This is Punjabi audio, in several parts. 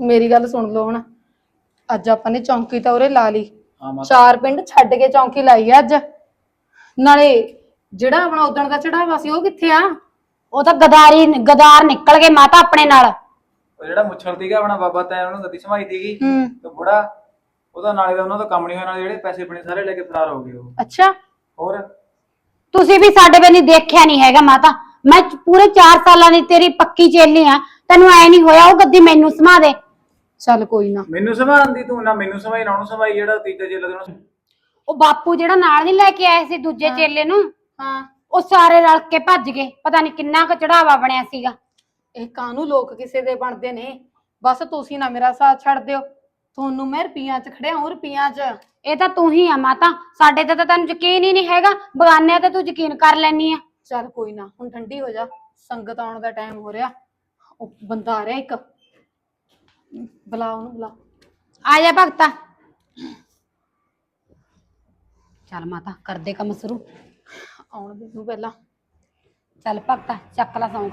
ਮੇਰੀ ਗੱਲ ਸੁਣ ਲਓ ਹੁਣ। ਅੱਜ ਆਪਾਂ ਨੇ ਚੌਂਕੀ ਤਾਂ ਉਰੇ ਲਾ ਲਈ। ਹਾਂ ਮਾਤਾ। ਚਾਰ ਪਿੰਡ ਛੱਡ ਕੇ ਚੌਂਕੀ ਲਾਈ ਆ ਅੱਜ। ਨਾਲੇ ਜਿਹੜਾ ਆਪਣਾ ਉਦਣ ਦਾ ਚੜਾਵਾ ਸੀ ਉਹ ਕਿੱਥੇ ਆ? ਉਹ ਤਾਂ ਗਦਾਰੀ ਗਦਾਰ ਨਿਕਲ ਗਏ ਮਾਤਾ ਆਪਣੇ ਨਾਲ। ਉਹ ਜਿਹੜਾ ਮੁੱਛਲ ਸੀਗਾ ਆਪਣਾ ਬਾਬਾ ਤੈਨ ਉਹਨੂੰ ਗੱਦੀ ਸਮਾਈ ਸੀਗੀ ਹੂੰ। ਤੇ ਬੁੜਾ ਉਹਦਾ ਨਾਲੇ ਦਾ ਉਹਨਾਂ ਦਾ ਕੰਮ ਨਹੀਂ ਹੋਇਆ ਨਾਲੇ ਜਿਹੜੇ ਪੈਸੇ ਬਣੇ ਸਾਰੇ ਲੈ ਕੇ ਫਰਾਰ ਹੋ ਗਏ ਉਹ। ਅੱਛਾ। ਹੋਰ? ਤੁਸੀਂ ਵੀ ਸਾਡੇ ਬਣੀ ਦੇਖਿਆ ਨਹੀਂ ਹੈਗਾ ਮਾਤਾ। ਮੈਂ ਚ- ਪੂਰੇ 4 ਸਾਲਾਂ ਦੀ ਤੇਰੀ ਪੱਕੀ ਚੇਲੀ ਆ। ਤੈਨੂੰ ਐ ਨਹੀਂ ਹੋਇਆ ਉਹ ਗੱਦੀ ਮੈਨੂੰ ਸਮਾ ਦੇ। ਚੱਲ ਕੋਈ ਨਾ। ਮੈਨੂੰ ਸਮਾਨ ਦੀ ਤੂੰ ਨਾ ਮੈਨੂੰ ਸਮਾਈ ਨਾ ਉਹਨੂੰ ਸਮਾਈ ਜਿਹੜਾ ਤੀਜਾ ਜੇ ਲੱਗਣਾ ਉਹ ਬਾਪੂ ਜਿਹੜਾ ਨਾਲ ਨਹੀਂ ਲੈ ਕੇ ਆਏ ਸੀ ਦੂਜੇ ਚੇਲੇ ਨੂੰ ਹਾਂ। ਉਹ ਸਾਰੇ ਰਲ ਕੇ ਭੱਜ ਗਏ। ਪਤਾ ਨਹੀਂ ਕਿੰਨਾ ਕੁ ਚੜਾਵਾ ਬਣਿਆ ਸੀਗਾ। ਇਹ ਕਾਹਨੂੰ ਲੋਕ ਕਿਸੇ ਦੇ ਬਣਦੇ ਨੇ? ਬਸ ਤੁਸੀਂ ਨਾ ਮੇਰਾ ਸਾਥ ਛੱਡ ਦਿਓ। ਤੁਹਾਨੂੰ ਮੈਂ ਰੁਪਈਆਂ 'ਚ ਖੜਿਆ ਹੂੰ ਰੁਪਈਆਂ 'ਚ। ਇਹ ਤਾਂ ਤੂੰ ਹੀ ਆ ਮਾਤਾ। ਸਾਡੇ ਤੇ ਤਾਂ ਤੈਨੂੰ ਯਕੀਨ ਹੀ ਨਹੀਂ ਹੈਗਾ। ਬਗਾਨਿਆਂ ਤੇ ਤੂੰ ਯਕੀਨ ਕਰ ਲੈਨੀ ਆ। ਚੱਲ ਕੋਈ ਨਾ ਹੁਣ ਠੰਡੀ ਹੋ ਜਾ। ਸੰਗਤ ਆਉਣ ਦਾ ਟਾਈਮ ਹੋ ਰਿਹਾ। ਉਹ ਬੰਦਾ ਆ ਰਿਹਾ ਇੱਕ। ਬੁਲਾ ਉਹਨੂੰ ਬੁਲਾ ਆ ਜਾ ਭਗਤਾ। ਚੱਲ ਮਾਤਾ ਕਰਦੇ ਕੰਮ ਸ਼ੁਰੂ। ਆਉਣ ਦੇ ਨੂੰ ਪਹਿਲਾਂ। ਚੱਲ ਭਗਤਾ ਚੱਕ ਲਾ ਸੌਂ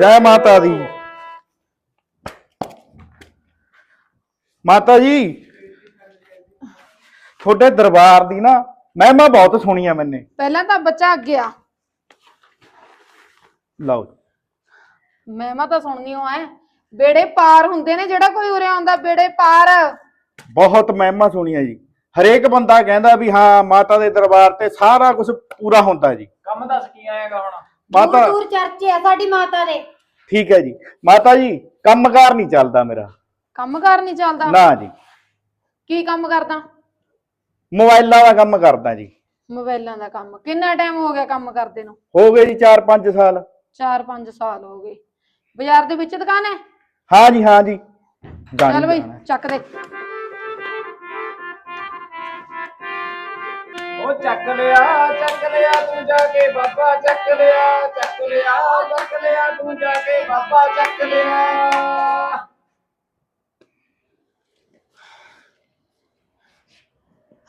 ਜੈ ਮਾਤਾ ਦੀ। ਮਾਤਾ ਜੀ ਤੁਹਾਡੇ ਦਰਬਾਰ ਦੀ ਨਾ ਮਹਿਮਾ ਬਹੁਤ ਸੁਣੀ ਆ ਮੈਨੇ। ਪਹਿਲਾਂ ਤਾਂ ਬੱਚਾ ਅੱਗੇ ਆ। ਲਓ। ਮੈਂ ਤਾਂ ਸੁਣਨੀ ਹੋ ਐ। ਬੇੜੇ ਪਾਰ ਹੁੰਦੇ ਨੇ ਜਿਹੜਾ ਕੋਈ ਉਰੇ ਆਉਂਦਾ ਬੇੜੇ ਪਾਰ। ਬਹੁਤ ਮਹਿਮਾ ਸੁਣੀ ਆ ਜੀ। ਹਰੇਕ ਬੰਦਾ ਕਹਿੰਦਾ ਵੀ ਹਾਂ ਮਾਤਾ ਦੇ ਦਰਬਾਰ ਤੇ ਸਾਰਾ ਕੁਝ ਪੂਰਾ ਹੁੰਦਾ ਜੀ। ਕੰਮ ਦੱਸ ਕੀ ਆਏਗਾ ਹੁਣ? ਮਾਤਾ ਦੂਰ ਚਰਚੇ ਆ ਸਾਡੀ ਮਾਤਾ ਦੇ। ਠੀਕ ਹੈ ਜੀ। ਮਾਤਾ ਜੀ ਕੰਮਕਾਰ ਨਹੀਂ ਚੱਲਦਾ ਮੇਰਾ। ਕੰਮਕਾਰ ਨਹੀਂ ਚੱਲਦਾ? ਨਾ ਜੀ। ਕੀ ਕੰਮ ਕਰਦਾ? ਮੋਬਾਈਲਾਂ ਦਾ ਕੰਮ ਕਰਦਾ ਜੀ। ਮੋਬਾਈਲਾਂ ਦਾ ਕੰਮ। ਕਿੰਨਾ ਟਾਈਮ ਹੋ ਗਿਆ ਕੰਮ ਕਰਦੇ ਨੂੰ? ਹੋ ਗਏ ਜੀ 4-5 ਸਾਲ। 4-5 ਸਾਲ ਹੋ ਗਏ। ਬਾਜ਼ਾਰ ਦੇ ਵਿੱਚ ਦੁਕਾਨ ਹੈ? ਹਾਂ ਜੀ ਹਾਂ ਜੀ। ਗਾਣੀ ਚੱਲ ਬਈ। ਚੱਕ ਦੇ। ਉਹ ਚੱਕ ਲਿਆ ਚੱਕ ਲਿਆ ਤੂੰ ਜਾ ਕੇ ਬਾਬਾ ਚੱਕ ਲਿਆ ਚੱਕ ਲਿਆ ਚੱਕ ਲਿਆ ਤੂੰ ਜਾ ਕੇ ਬਾਬਾ ਚੱਕ ਲਿਆ।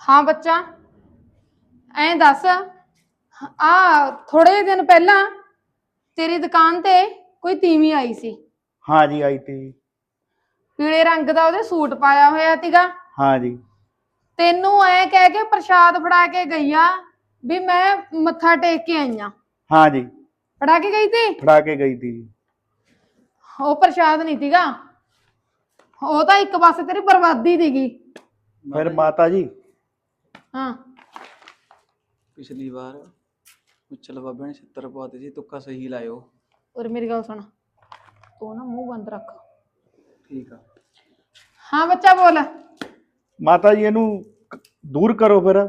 ਹਾਂ ਬੱਚਾ ਐਂ ਦੱਸ ਆ ਥੋੜੇ ਦਿਨ ਪਹਿਲਾਂ ਤੇਰੀ ਦੁਕਾਨ ਤੇ ਕੋਈ ਤੀਵੀਂ ਆਈ ਸੀ। ਹਾਂ ਜੀ ਆਈ ਤੀ। ਜੀ। ਪੀਲੇ ਰੰਗ ਦਾ ਉਹਦੇ ਸੂਟ ਪਾਇਆ ਹੋਇਆ ਸੀਗਾ। ਹਾਂ ਜੀ। ਤੈਨੂੰ ਐ ਕਹਿ ਕੇ ਪ੍ਰਸ਼ਾਦ ਫੜਾ ਕੇ ਗਈ ਆ ਵੀ ਮੈਂ ਮੱਥਾ ਟੇਕ ਕੇ ਆਈ ਆ। ਹਾਂ ਜੀ। ਫੜਾ ਕੇ ਗਈ ਤੀ? ਫੜਾ ਕੇ ਗਈ ਤੀ। ਜੀ। ਉਹ ਪ੍ਰਸ਼ਾਦ ਨਹੀਂ ਸੀਗਾ। ਉਹ ਤਾਂ ਇੱਕ ਪਾਸੇ ਤੇਰੀ ਬਰਬਾਦੀ ਸੀਗੀ। ਫਿਰ ਮਾਤਾ ਜੀ ਹਾਂ। ਪਿਛਲੀ ਵਾਰ ਮੁੱਛਲ ਬਾਬੇ ਨੇ 70 ਪਾਤੇ ਸੀ ਤੁੱਕਾ ਸਹੀ ਲਾਇਓ। ਔਰ ਮੇਰੀ ਗੱਲ ਸੁਣ ਤੂੰ ਨਾ ਮੂੰਹ ਬੰਦ ਰੱਖ। ਠੀਕ ਆ। ਹਾਂ ਬੱਚਾ ਬੋਲ। ਮਾਤਾ ਜੀ ਇਹਨੂੰ ਕ- ਦੂਰ ਕਰੋ ਫਿਰ।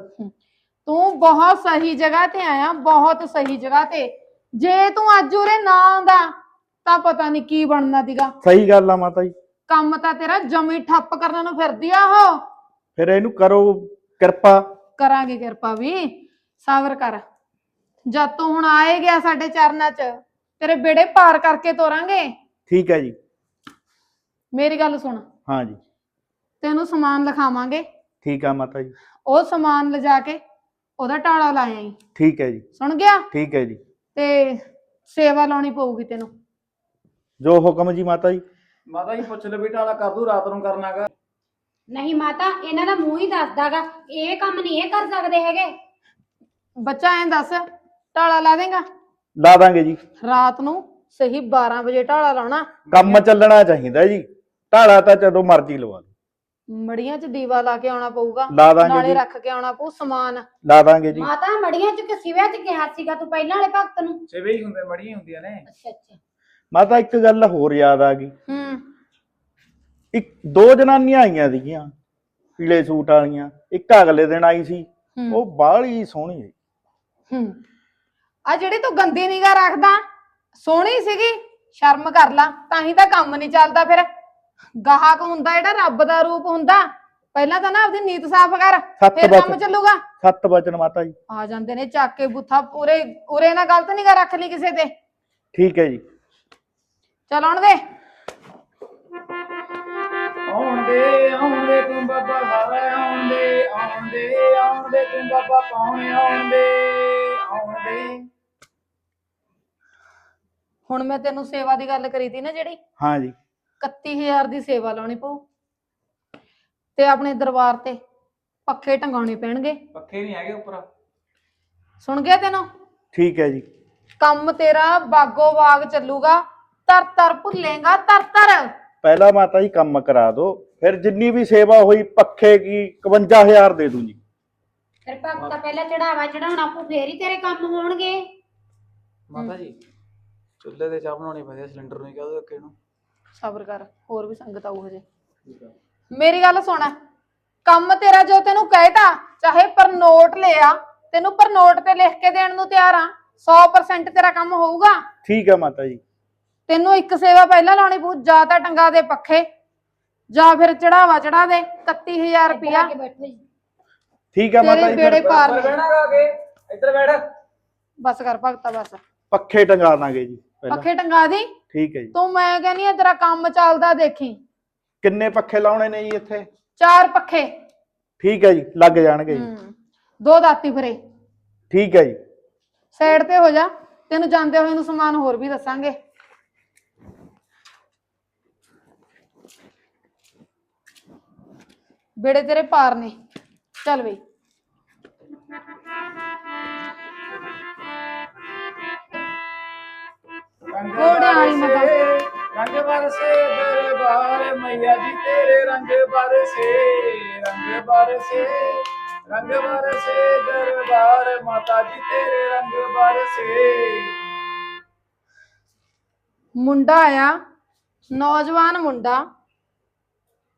ਤੂੰ ਬਹੁਤ ਸਹੀ ਜਗ੍ਹਾ ਤੇ ਆਇਆ ਬਹੁਤ ਸਹੀ ਜਗ੍ਹਾ ਤੇ। ਜੇ ਤੂੰ ਅੱਜ ਉਰੇ ਨਾ ਆਉਂਦਾ ਤਾਂ ਪਤਾ ਨਹੀਂ ਕੀ ਬਣਨਾ ਸੀਗਾ ਸਹੀ ਗੱਲ ਆ ਮਾਤਾ ਜੀ। ਕੰਮ ਤਾਂ ਤੇਰਾ ਜਮੀ ਠੱਪ ਕਰਨ ਨੂੰ ਫਿਰਦੀ ਆ ਉਹ। ਫਿਰ ਇਹਨੂੰ ਕਰੋ ਕਿਰਪਾ। ਕਰਾਂਗੇ ਕਿਰਪਾ ਵੀ। ਸਬਰ ਕਰ। ਜਦ ਤੂੰ ਹੁਣ ਆਏ ਗਿਆ ਸਾਡੇ ਚਰਨਾਂ 'ਚ ਤੇਰੇ ਬੇੜੇ ਪਾਰ ਕਰਕੇ ਤੋਰਾਂਗੇ। ਠੀਕ ਹੈ ਜੀ। ਮੇਰੀ ਗੱਲ ਸੁਣ। ਹਾਂ ਜੀ। ਤੈਨੂੰ ਸਮਾਨ ਲਿਖਾਵਾਂਗੇ। ਠੀਕ ਆ ਮਾਤਾ ਜੀ। ਉਹ ਸਮਾਨ ਲਿਜਾ ਕੇ ਉਹਦਾ ਟਾਲਾ ਲਾਇਆ ਈ। ਠੀਕ ਹੈ ਜੀ। ਸੁਣ ਗਿਆ? ਠੀਕ ਹੈ ਜੀ। ਤੇ ਸੇਵਾ ਲਾਉਣੀ ਪਊਗੀ ਤੈਨੂੰ। ਜੋ ਹੁਕਮ ਜੀ ਮਾਤਾ ਜੀ। ਮਾਤਾ ਜੀ ਪੁੱਛ ਲੈ ਬੇਟਾ ਵਾਲਾ ਕਰ ਦੂ ਰਾਤ ਨੂੰ ਕਰਨਾਗਾ। ਨਹੀਂ ਮਾਤਾ ਇਹਨਾਂ ਦਾ ਮੂੰਹ ਹੀ ਦੱਸਦਾਗਾ। ਇਹ ਕੰਮ ਨਹੀਂ ਇਹ ਕਰ ਸਕਦੇ ਹੈਗੇ। ਬੱਚਾ ਐਂ ਦੱਸ ਟਾਲਾ ਲਾ ਦੇਗਾ? ਲਾ ਦਾਂਗੇ ਜੀ। ਰਾਤ ਨੂੰ ਸਹੀ 12 ਵਜੇ ਢਾਲਾ ਲਾਉਣਾ। ਕੰਮ ਚੱਲਣਾ ਚਾਹੀਦਾ ਜੀ। ਢਾਲਾ ਤਾਂ ਜਦੋਂ ਮਰਜ਼ੀ ਲਵਾ ਲਓ। ਮੜੀਆਂ 'ਚ ਦੀਵਾ ਲਾ ਕੇ ਆਉਣਾ ਪਊਗਾ। ਲਾ ਦਾਂਗੇ ਨਾਲੇ ਜੀ। ਰੱਖ ਕੇ ਆਉਣਾ ਪਊ ਸਮਾਨ। ਲਾ ਦਾਂਗੇ ਜੀ। ਮਾਤਾ ਮੜੀਆਂ ਚ ਕਸਿਵਿਆਂ ਚ ਕਿਹਾ ਸੀਗਾ ਤੂੰ ਪਹਿਲਾਂ ਵਾਲੇ ਭਗਤ ਨੂੰ? ਸੇਵੇ ਹੀ ਹੁੰਦੇ ਮੜੀਆਂ ਹੀ ਹੁੰਦੀਆਂ ਨੇ। ਅੱਛਾ ਅੱਛਾ। ਮਾਤਾ ਇੱਕ ਗੱਲ ਹੋਰ ਯਾਦ ਆ ਗਈ। ਹੂੰ। ਇੱਕ ਦੋ ਜਨਾਨੀਆਂ ਆਈਆਂ ਸੀਗੀਆਂ ਪੀਲੇ ਸੂਟ ਵਾਲੀਆਂ ਇੱਕ ਅਗਲੇ ਦਿਨ ਆਈ ਸੀ ਹੂੰ। ਉਹ ਬਾਹਲੀ ਸੋਹਣੀ ਸੀ। ਹੂੰ। ਆ ਜਿਹੜੀ ਤੂੰ ਗੰਦੀ ਨਿਗਾਹ ਰੱਖਦਾ ਸੋਹਣੀ ਸੀਗੀ ਸ਼ਰਮ ਕਰ ਲਾ ਤਾਂ ਹੀ ਤਾਂ ਕੰਮ ਨਹੀਂ ਚੱਲਦਾ ਫਿਰ। ਗਾਹਕ ਹੁੰਦਾ ਜਿਹੜਾ ਰੱਬ ਦਾ ਰੂਪ ਹੁੰਦਾ ਪਹਿਲਾਂ ਤਾਂ ਨਾ ਆਪਦੀ ਨੀਤ ਸਾਫ਼ ਕਰ ਸੱਤ ਫਿਰ ਕੰਮ ਬਚਨ। ਚੱਲੂਗਾ। ਸੱਤ ਬਚਨ ਮਾਤਾ ਜੀ। ਆ ਜਾਂਦੇ ਨੇ ਚੱਕ ਕੇ ਬੁੱਥਾ ਪੂਰੇ ਉਰੇ ਨਾ ਗਲਤ ਨਿਗਾਹ ਰੱਖ ਲਈ ਕਿਸੇ ਤੇ। ਠੀਕ ਹੈ ਜੀ। ਚੱਲ ਆਉਣ ਦੇ। ਆਉਣ ਦੇ ਆਉਣ ਦੇ ਤੂੰ ਬਾਬਾ ਸਾਰਾ ਆਉਣ ਦੇ ਆਉਣ ਦੇ ਆਉਣ ਦੇ ਤੂੰ ਬਾਬਾ ਪਾਉਣੇ ਆਉਣ ਦੇ ਆਉਣ ਦੇ ਹੁਣ ਮੈਂ ਤੈਨੂੰ ਸੇਵਾ ਦੀ ਗੱਲ ਕਰੀ ਤੀ ਨਾ ਜਿਹੜੀ। ਹਾਂ ਜੀ। 31000 ਦੀ ਸੇਵਾ ਲਾਉਣੀ ਪਊ। ਤੇ ਆਪਣੇ ਦਰਬਾਰ ਤੇ ਪੱਖੇ ਟੰਗਾਉਣੇ ਪੈਣਗੇ। ਪੱਖੇ ਨਹੀਂ ਹੈਗੇ ਉੱਪਰ। ਸੁਣ ਗਿਆ ਤੈਨੂੰ? ਠੀਕ ਹੈ ਜੀ। ਕੰਮ ਤੇਰਾ ਬਾਗੋ ਬਾਗ ਚੱਲੂਗਾ। ਤਰ ਤਰ ਭੁੱਲੇਗਾ ਤਰ ਤਰ ਪਹਿਲਾਂ ਮਾਤਾ ਜੀ ਕੰਮ ਕਰਾ ਦਿਓ। ਫਿਰ ਜਿੰਨੀ ਵੀ ਸੇਵਾ ਹੋਈ ਪੱਖੇ ਕੀ 51000 ਦੇ ਦੂੰ ਜੀ। ਫਿਰ ਭਗਤਾ ਪਹਿਲਾਂ ਚੜਾਵਾ ਚੜਾਉਣਾ ਪੂ ਫੇਰ ਹੀ ਤੇਰੇ ਕੰਮ ਹੋਣਗੇ। ਮਾਤਾ ਜੀ ਚੁੱਲ੍ਹੇ ਤੇ ਚਾਹ ਬਣਾਉਣੀ ਪੈਂਦੀ ਆ, ਸਿਲੰਡਰ ਨੂੰ ਹੀ ਕਹਿ ਦੋ ਅੱਗੇ ਨੂੰ ਸਬਰ ਕਰ ਹੋਰ ਵੀ ਸੰਗਤ ਆਊ ਹਜੇ। ਮੇਰੀ ਗੱਲ ਸੁਣ ਕੰਮ ਤੇਰਾ ਜੋ ਤੈਨੂੰ ਕਹਿਤਾ ਚਾਹੇ ਪਰ ਨੋਟ ਲਿਆ ਤੈਨੂੰ ਪਰ ਨੋਟ ਤੇ ਲਿਖ ਕੇ ਦੇਣ ਨੂੰ ਤਿਆਰ ਆ 100% ਤੇਰਾ ਕੰਮ ਹੋਊਗਾ। ਠੀਕ ਹੈ ਮਾਤਾ ਜੀ। ਤੈਨੂੰ ਇੱਕ ਸੇਵਾ ਪਹਿਲਾਂ ਲਾਉਣੀ ਪਊ ਜਾਂ ਤਾਂ ਟੰਗਾ ਦੇ ਪੱਖੇ। ਜਾਂ ਫਿਰ ਚੜਾਵਾ ਚੜਾ ਦੇ 31000 ਰੁਪਿਆ ਕੇ ਬੈਠੋ ਜੀ। ਠੀਕ ਹੈ ਮਾਤਾ ਤੇਰੇ ਜੀ ਬੇੜੇ ਫਿਰ ਪਾਰ ਨੇ ਬਹਿਣਾ ਗਾ ਕੇ ਇੱਧਰ ਬੈਠ। ਬਸ ਕਰ ਭਗਤਾ ਬਸ। ਪੱਖੇ ਟੰਗਾ ਦਾਂਗੇ ਜੀ ਪਹਿਲਾਂ। ਪੱਖੇ ਟੰਗਾ ਦੀ? ਠੀਕ ਹੈ ਜੀ। ਤੂੰ ਮੈਂ ਕਹਿੰਨੀ ਆ ਤੇਰਾ ਕੰਮ ਚੱਲਦਾ ਦੇਖੀ। ਕਿੰਨੇ ਪੱਖੇ ਲਾਉਣੇ ਨੇ ਜੀ ਇੱਥੇ? ਚਾਰ ਪੱਖੇ। ਠੀਕ ਹੈ ਜੀ ਲੱਗ ਜਾਣਗੇ ਜੀ। ਹੂੰ ਦੋ ਦਾਤੀ ਫਰੇ। ਠੀਕ ਹੈ ਜੀ। ਸਾਈਡ ਤੇ ਹੋ ਜਾ ਤੈਨੂੰ ਜਾਂਦੇ ਹੋਏ ਨੂੰ ਸਮਾਨ ਹੋਰ ਵੀ ਦੱਸਾਂਗੇ। ਬੇੜੇ ਤੇਰੇ ਪਾਰ ਨੇ। ਚੱਲ ਬਈ। ਘੋੜਿਆਂ ਵਾਲੀ ਮਾਤਾ। ਰੰਗ ਬਰਸੇ ਦਰਬਾਰ ਮਈਆ ਜੀ ਤੇਰੇ ਰੰਗ ਬਰਸੇ ਰੰਗ ਬਰਸੇ ਰੰਗ ਬਰਸੇ ਦਰਬਾਰ ਮਾਤਾ ਜੀ ਤੇਰੇ ਰੰਗ ਬਰਸੇ ਮੁੰਡਾ ਆਇਆ ਨੌਜਵਾਨ ਮੁੰਡਾ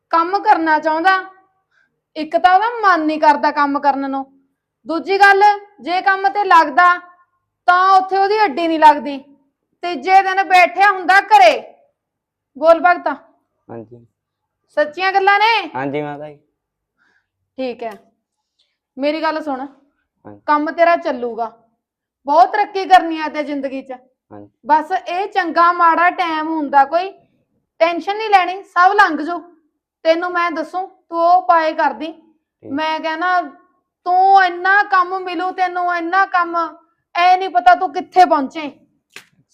ਕੰਮ ਕਰਨਾ ਚਾਹੁੰਦਾ। ਇੱਕ ਤਾਂ ਉਹਦਾ ਮਨ ਨਹੀਂ ਕਰਦਾ ਕੰਮ ਕਰਨ ਨੂੰ। ਦੂਜੀ ਗੱਲ ਜੇ ਕੰਮ ਤੇ ਲੱਗਦਾ ਤਾਂ ਉੱਥੇ ਉਹਦੀ ਅੱਡੀ ਨਹੀਂ ਲੱਗਦੀ। ਤੀਜੇ ਦਿਨ ਬੈਠਿਆ ਹੁੰਦਾ ਘਰੇ। ਬੋਲ ਭਗਤਾ। ਹਾਂਜੀ। ਸੱਚੀਆਂ ਗੱਲਾਂ ਨੇ? ਹਾਂਜੀ ਮਾਤਾ ਜੀ ਠੀਕ ਹੈ। ਮੇਰੀ ਗੱਲ ਸੁਣ। ਹਾਂਜੀ। ਕੰਮ ਤੇਰਾ ਚੱਲੂਗਾ। ਬਹੁਤ ਤਰੱਕੀ ਕਰਨੀ ਆ ਤੇ ਜ਼ਿੰਦਗੀ 'ਚ। ਹਾਂਜੀ। ਬਸ ਇਹ ਚੰਗਾ ਮਾੜਾ ਟਾਈਮ ਹੁੰਦਾ ਕੋਈ। ਟੈਨਸ਼ਨ ਨਹੀਂ ਲੈਣੀ। ਸਭ ਲੰਘ ਜੂ ਤੈਨੂੰ ਮੈਂ ਦੱਸੂ ਤੂੰ ਉਹ ਪਾਏ ਕਰਦੀ। ਮੈਂ ਕਹਿਣਾ ਤੂੰ ਇੰਨਾ ਕੰਮ ਮਿਲੂ ਤੈਨੂੰ ਇੰਨਾ ਕੰਮ ਐ ਨਹੀਂ ਪਤਾ ਤੂੰ ਕਿੱਥੇ ਪਹੁੰਚੇ।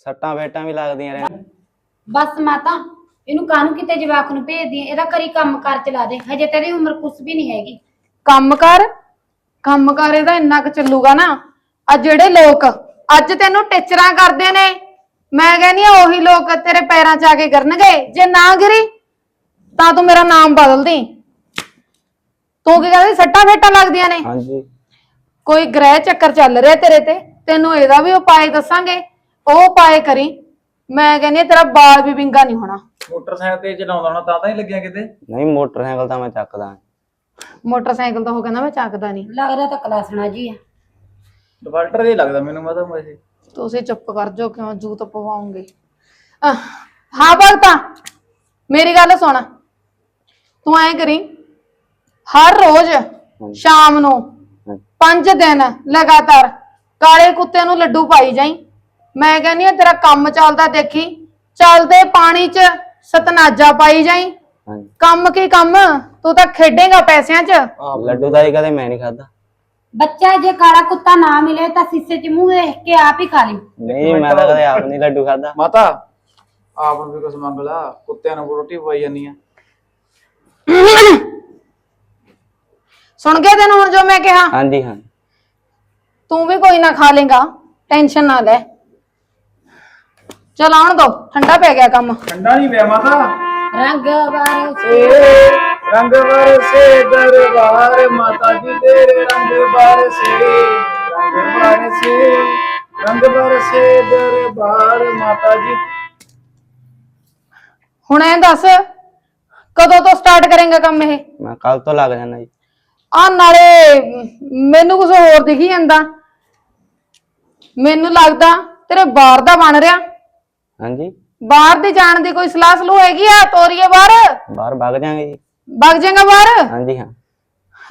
ਸੱਟਾਂ ਫੇਟਾਂ ਵੀ ਲੱਗਦੀਆਂ ਰਹਿਣ। ਬਸ ਮਾਤਾ ਇਹਨੂੰ ਕਾਹਨੂੰ ਕਿਤੇ ਜਵਾਕ ਨੂੰ ਭੇਜਦੀ ਆਂ? ਇਹਦਾ ਕਰੀ ਕੰਮ ਕਰ ਚਲਾ ਦੇ। ਹਜੇ ਤੇਰੀ ਉਮਰ ਕੁਛ ਵੀ ਨਹੀਂ ਹੈਗੀ। ਕੰਮ ਕਰ? ਕੰਮ ਕਰ ਇਹਦਾ ਇੰਨਾ ਕੁ ਚੱਲੂਗਾ ਨਾ। ਆ ਜਿਹੜੇ ਲੋਕ ਅੱਜ ਤੈਨੂੰ ਟਿਚਰਾਂ ਕਰਦੇ ਨੇ ਮੈਂ ਕਹਿੰਦੀ ਆ ਉਹੀ ਲੋਕ ਤੇਰੇ ਪੈਰਾਂ 'ਚ ਆ ਕੇ ਕਰਨਗੇ। ਜੇ ਨਾ ਗਿਰੀ ਤਾਂ ਤੂੰ ਮੇਰਾ ਨਾਮ ਬਦਲ ਦੀ ਤੂੰ ਕੀ ਕਹਿੰਦੀ ਸੱਟਾਂ ਫੇਟਾਂ ਲੱਗਦੀਆਂ ਨੇ? ਹਾਂਜੀ। ਕੋਈ ਗ੍ਰਹਿ ਚੱਕਰ ਚੱਲ ਰਿਹਾ ਤੇਰੇ ਤੇ? ਤੈਨੂੰ ਇਹਦਾ ਵੀ ਉਪਾਅ ਦੱਸਾਂਗੇ। ਉਹ ਉਪਾਅ ਕਰੀ। ਮੈਂ ਕਹਿੰਦੀ ਆ ਤੇਰਾ ਬਾਲ ਵੀ ਵਿੰਗਾ ਨਹੀਂ ਹੋਣਾ। ਮੋਟਰਸਾਈਕਲ ਤੇ ਚਲਾਉਂਦਾ ਹੋਣਾ ਤਾਂ ਤਾਂ ਹੀ ਲੱਗਿਆ ਕਿਤੇ? ਨਹੀਂ ਮੋਟਰਸਾਈਕਲ ਤਾਂ ਮੈਂ ਚੱਕਦਾ ਮੋਟਰਸਾਈਕਲ ਤਾਂ ਉਹ ਕਹਿੰਦਾ ਮੈਂ ਚੱਕਦਾ ਨਹੀਂ। ਲੱਗਦਾ ਤਾਂ ਕਲਾਸਣਾ ਜੀ ਆ। ਡਿਫਾਲਟਰ ਹੀ ਲੱਗਦਾ ਮੈਨੂੰ ਮੈਂ ਤਾਂ ਵੈਸੇ ਤੁਸੀਂ ਚੁੱਪ ਕਰ ਜਾਓ ਕਿਉਂ ਜੂਤ ਪਵਾਉਂਗੇ? ਅਹ, ਹਾਂ ਭਗਤਾ ਮੇਰੀ ਗੱਲ ਸੁਣ। ਤੂੰ ਐਂ ਕਰੀ ਹਰ ਰੋਜ਼ ਸ਼ਾਮ ਨੂੰ। ਪੰਜ ਦਿਨ ਲਗਾਤਾਰ ਕਾਲੇ ਕੁੱਤੇ ਨੂੰ ਲੱਡੂ ਪਾਈ ਜਾਈ। ਮੈਂ ਕਹਿੰਦੀ ਆ ਤੇਰਾ ਕੰਮ ਚੱਲਦਾ ਦੇਖੀ। ਚੱਲਦੇ ਪਾਣੀ 'ਚ ਸਤਨਾਜਾ ਪਾਈ ਜਾਈ। ਕੰਮ ਕੀ ਕੰਮ? ਤੂੰ ਤਾਂ ਖੇਡੇਗਾ ਪੈਸਿਆਂ 'ਚ। ਲੱਡੂ ਤਾਂ ਜੀ ਕਦੇ ਮੈਂ ਨਹੀਂ ਖਾਦਾ ਬੱਚਾ ਜੇ ਕਾਲਾ ਕੁੱਤਾ ਨਾ ਮਿਲੇ ਤਾਂ ਸੀਸੇ 'ਚ ਮੂੰਹ ਦੇਖ ਕੇ ਆਪ ਹੀ ਖਾ ਲਈ। ਨਹੀਂ ਮੈਂ ਤਾਂ ਕਦੇ ਆਪ ਨਹੀਂ ਲੱਡੂ ਖਾਦਾ ਮਾਤਾ ਆਪ ਨੂੰ ਵੀ ਕੁਛ ਮੰਗ ਲਾ। ਕੁੱਤਿਆਂ ਨੂੰ ਰੋਟੀ ਪਵਾਈ ਜਾਂਦੀ ਆ। ਸੁਣ ਗਿਆ ਤੈਨੂੰ ਹੁਣ ਜੋ ਮੈਂ ਕਿਹਾ? ਹਾਂਜੀ ਹਾਂ ਤੂੰ ਵੀ ਕੋਈ ਨਾ ਖਾ ਲੇਗਾ। ਟੈਨਸ਼ਨ ਨਾ ਲੈ। ਚਲ ਆਉਣ ਦੋ। ਠੰਡਾ ਪੈ ਗਿਆ ਕੰਮ। ਠੰਡਾ ਨਹੀਂ ਪਿਆ ਮਾਤਾ। ਰੰਗ ਬਾਰ ਰੰਗ ਬਰਸੇ ਦਰਬਾਰ ਮਾਤਾ ਜੀ ਤੇਰੇ ਰੰਗ ਬਰਸੇ ਰੰਗ ਬਰਸੇ ਰੰਗ ਬਰਸੇ ਦਰਬਾਰ ਮਾਤਾ ਜੀ। ਹੁਣ ਐਂ ਦੱਸ ਕਦੋਂ ਤੋਂ ਸਟਾਰਟ ਕਰੇਗਾ ਕੰਮ ਇਹ? ਮੈਂ ਕੱਲ ਤੋਂ ਲੱਗ ਜਾਣਾ ਜੀ। ਆ ਨਾਲੇ ਮੈਨੂੰ ਕੁਝ ਹੋਰ ਦਿਖੀ ਜਾਂਦਾ। ਮੈਨੂੰ ਲੱਗਦਾ ਤੇਰੇ ਬਾਹਰ ਦਾ ਬਣ ਰਿਹਾ। ਹਾਂਜੀ। ਬਾਹਰ ਦੇ ਜਾਣ ਦੀ ਕੋਈ ਸਲਾਹ ਸਲੂ ਹੈਗੀ ਆ ਤੋਰੀਏ ਬਾਹਰ? ਬਾਹਰ ਵਗ ਜਾਾਂਗੇ ਜੀ। ਵਗ ਜਾਏਗਾ ਬਾਹਰ? ਹਾਂਜੀ ਹਾਂ।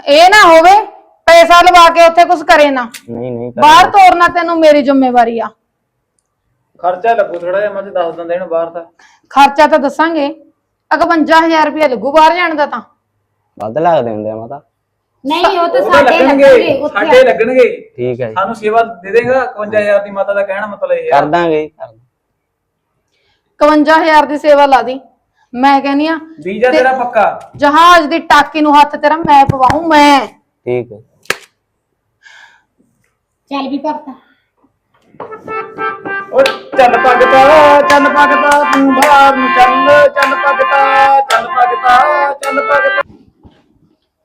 ਇਹ ਨਾ ਹੋਵੇ ਪੈਸਾ ਲਵਾ ਕੇ ਉੱਥੇ ਕੁਝ ਕਰੇ ਨਾ। ਨਹੀਂ ਨਹੀਂ ਕਰ- ਬਾਹਰ ਤੋਰਨਾ ਤੈਨੂੰ ਮੇਰੀ ਜ਼ਿੰਮੇਵਾਰੀ ਆ। ਖਰਚਾ ਲੱਗੂ ਥੋੜਾ ਜਿਹਾ ਮੈਂ ਤੇ ਦੱਸ ਦਿੰਦਾ ਇਹਨੂੰ ਬਾਹਰ ਦਾ। ਖਰਚਾ ਤਾਂ ਦੱਸਾਂਗੇ। 51000 ਰੁਪਏ ਲੱਗੂ ਬਾਹਰ ਜਾਣ ਦਾ ਤਾਂ। ਵੱਧ ਲੱਗਦੇ ਹੁੰਦੇ ਆ ਮਾਤਾ। ਨਹੀਂ ਉਹ ਤਾਂ ਸਾਡੇ ਲੱਗਣਗੇ ਸਾਡੇ ਲੱਗਣਗੇ। ਠੀਕ ਹੈ ਜੀ। ਸਾਨੂੰ ਸੇਵਾ ਦੇ ਦੇਗਾ 51000 ਦੀ ਮਾਤਾ ਦਾ ਕਹਿਣਾ ਮਤਲਬ ਇਹ ਕਰ ਦਾਂਗੇ ਜੀ, ਕਰ ਦਾਂਗੇ। 51000 ਦੀ ਸੇਵਾ ਲਾ ਦੀ। ਮੈਂ ਕਹਿੰਨੀ ਆ ਵੀਜ਼ਾ ਤੇਰਾ ਪੱਕਾ। ਜਹਾਜ਼ ਦੀ ਟਾਕੀ ਨੂੰ ਹੱਥ ਤੇਰਾ ਮੈਂ ਪਵਾਉਂ ਮੈਂ। ਠੀਕ ਹੈ। ਚੱਲ ਵੀ ਭਗਤਾ। ਓ ਚੱਲ ਭਗਤਾ ਚੱਲ ਭਗਤਾ ਤੂੰ ਬਾਹਰ ਨੂੰ ਚੱਲ ਚੱਲ ਭਗਤਾ ਚੱਲ ਭਗਤਾ ਚੱਲ ਭਗਤਾ।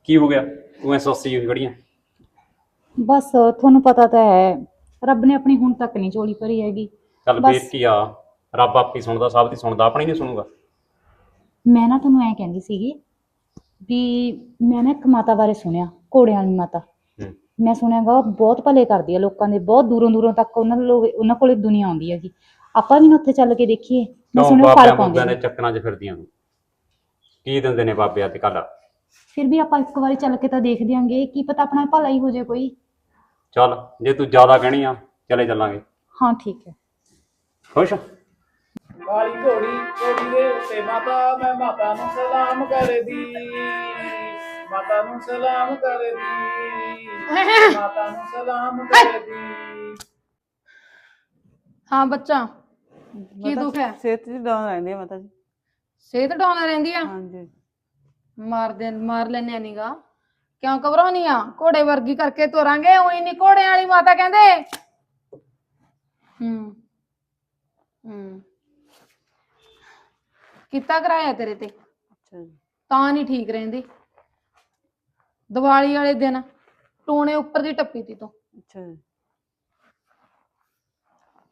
ਕੀ ਹੋ ਗਿਆ? ਤੂੰ ਐ ਸੋਸੀ ਜਿਹੀ ਖੜੀਆਂ ਬਸ ਤੁਹਾਨੂੰ ਪਤਾ ਤਾਂ ਹੈ ਰੱਬ ਨੇ ਆਪਣੀ ਹੁਣ ਤੱਕ ਨਹੀਂ ਝੋਲੀ ਭਰੀ ਹੈਗੀ। ਚੱਲ ਬਸ। ਫੇਰ ਕੀ ਆ ਰੱਬ ਆਪੀ ਸੁਣਦਾ ਸਭ ਦੀ ਸੁਣਦਾ ਆਪਣੀ ਨਹੀਂ ਸੁਣੂਗਾ। ਮੈਂ ਨਾ ਤੁਹਾਨੂੰ ਐ ਕਹਿੰਦੀ ਸੀਗੀ ਵੀ ਮੈਂ ਨਾ ਇੱਕ ਮਾਤਾ ਬਾਰੇ ਸੁਣਿਆ ਘੋੜਿਆਂ ਵਾਲੀ ਮਾਤਾ। ਹੂੰ। ਮੈਂ ਸੁਣਿਆਗਾ ਬਹੁਤ ਭਲੇ ਕਰਦੀ ਆ ਲੋਕਾਂ ਦੇ ਬਹੁਤ ਦੂਰੋਂ ਦੂਰੋਂ ਤੱਕ ਉਹਨਾਂ ਲੋਕ ਉਹਨਾਂ ਕੋਲੇ ਦੁਨੀਆ ਆਉਂਦੀ ਹੈਗੀ। ਆਪਾਂ ਵੀ ਨਾ ਉੱਥੇ ਚੱਲ ਕੇ ਦੇਖੀਏ ਮੈਂ ਕਿਉਂ ਸੁਣਿਆ ਬਾਬਿਆਂ ਫਲ ਪਾਉਂਦੇ ਨੇ। ਚੱਕਰਾਂ 'ਚ ਫਿਰਦੀਆਂ ਨੂੰ ਕੀ ਦਿੰਦੇ ਨੇ ਬਾਬੇ ਅੱਜ ਕੱਲ ਫਿਰ ਵੀ ਆਪਾਂ ਇੱਕ ਵਾਰੀ ਚੱਲ ਕੇ ਤਾਂ ਦੇਖ ਦਿਆਂਗੇ ਕੀ ਪਤਾ ਆਪਣਾ ਭਲਾ ਹੀ ਹੋ ਜਾਏ ਕੋਈ। ਚੱਲ ਜੇ ਤੂੰ ਜ਼ਿਆਦਾ ਕਹਿਣੀ ਆ ਚਲੇ ਚੱਲਾਂਗੇ। ਹਾਂ ਠੀਕ ਹੈ। ਖੁਸ਼? ਕਾਲੀ ਘੋੜੀ ਘੋੜੀ ਦੇ ਉੱਤੇ ਮਾਤਾ ਮੈਂ ਮਾਤਾ ਨੂੰ ਸਲਾਮ ਕਰਦੀ। ਮਾਤਾ ਨੂੰ ਸਲਾਮ ਕਰਦੀ। ਮਾਤਾ ਨੂੰ ਸਲਾਮ ਕਰਦੀ। ਹਾਂ ਬੱਚਾ ਕੀ ਦੁੱਖ ਹੈ? ਸਿਹਤ ਜੀ ਡਾਊਨ ਰਹਿੰਦੀ ਹੈ ਮਾਤਾ ਜੀ। ਸਿਹਤ ਡਾਊਨ ਰਹਿੰਦੀ ਆ? ਹਾਂਜੀ। ਮਾਰ ਦੇ ਮਾਰ ਲੈਨੇ ਨੀਗਾ ਕਿਉਂ ਘਬਰਾਉਣੀ ਆ? ਘੋੜੇ ਵਰਗੀ ਕਰਕੇ ਤੋਰਾਂਗੇ ਉਹੀ ਨਹੀਂ ਘੋੜਿਆਂ ਵਾਲੀ ਮਾਤਾ ਕਹਿੰਦੇ। ਹੂੰ ਹੂੰ। ਕੀਤਾ ਕਰਾਇਆ ਤੇਰੇ ਤੇ? ਅੱਛਾ ਜੀ। ਤਾਂ ਨਹੀਂ ਠੀਕ ਰਹਿੰਦੀ। ਦੀਵਾਲੀ ਵਾਲੇ ਦਿਨ ਟੋਣੇ ਉੱਪਰ ਦੀ ਟੱਪੀ ਤੀ ਤੂੰ। ਅੱਛਾ ਜੀ।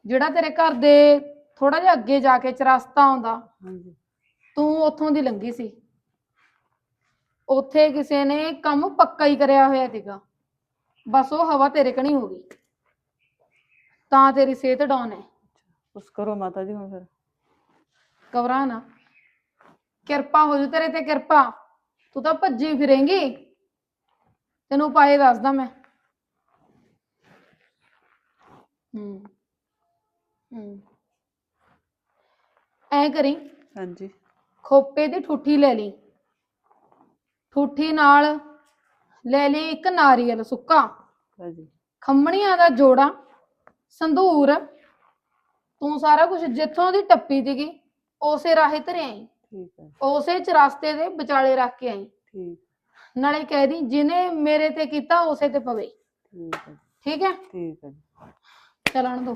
ਜਿਹੜਾ ਤੇਰੇ ਘਰ ਦੇ ਥੋੜਾ ਜਿਹਾ ਅੱਗੇ ਜਾ ਕੇ ਚਰਸਤਾ ਆਉਂਦਾ ਹਾਂਜੀ। ਤੂੰ ਉੱਥੋਂ ਦੀ ਲੰਗੀ ਸੀ। ਉੱਥੇ ਕਿਸੇ ਨੇ ਕੰਮ ਪੱਕਾ ਹੀ ਕਰਿਆ ਹੋਇਆ ਸੀਗਾ। ਬਸ ਉਹ ਹਵਾ ਤੇਰੇ ਕਣੀ ਹੋ ਗਈ। ਤਾਂ ਤੇਰੀ ਸਿਹਤ ਡਾਊਨ ਹੈ। ਉਸ ਕਰੋ ਮਾਤਾ ਜੀ ਹੁਣ ਫਿਰ। ਘਬਰਾ ਨਾ। ਕਿਰਪਾ ਹੋ ਜੂ ਤੇਰੇ ਤੇ ਕਿਰਪਾ। ਤੂੰ ਤਾਂ ਭੱਜੀ ਫਿਰੇਂਗੀ। ਤੈਨੂੰ ਉਪਾਏ ਦੱਸਦਾ ਮੈਂ। ਹੂੰ। ਹੂੰ। ਐ ਕਰੀ। ਹਾਂਜੀ। ਖੋਪੇ ਦੀ ਠੁੱਠੀ ਲੈ ਲਈ। ਠੁੱਠੀ ਨਾਲ ਲੈ ਲਈ ਇੱਕ ਨਾਰੀਅਲ ਸੁੱਕਾ। ਹਾਂਜੀ। ਖੰਮਣੀਆਂ ਦਾ ਜੋੜਾ ਸੰਧੂਰ ਤੂੰ ਸਾਰਾ ਕੁਝ ਜਿੱਥੋਂ ਦੀ ਟੱਪੀ ਸੀਗੀ ਉਸੇ ਰਾਹੇ ਧਰੇ ਆਈ ਠੀਕ ਹੈ ਉਸੇ ਚਰਸਤੇ ਦੇ ਵਿਚਾਲੇ ਰੱਖ ਕੇ ਆਈ। ਠੀਕ। ਨਾਲੇ ਕਹਿ ਦੀ ਜਿਹਨੇ ਮੇਰੇ ਤੇ ਕੀਤਾ ਉਸੇ ਤੇ ਪਵੇ। ਠੀਕ ਹੈ ਠੀਕ ਹੈ ਠੀਕ ਹੈ ਜੀ। ਚਲਣ ਦੋ।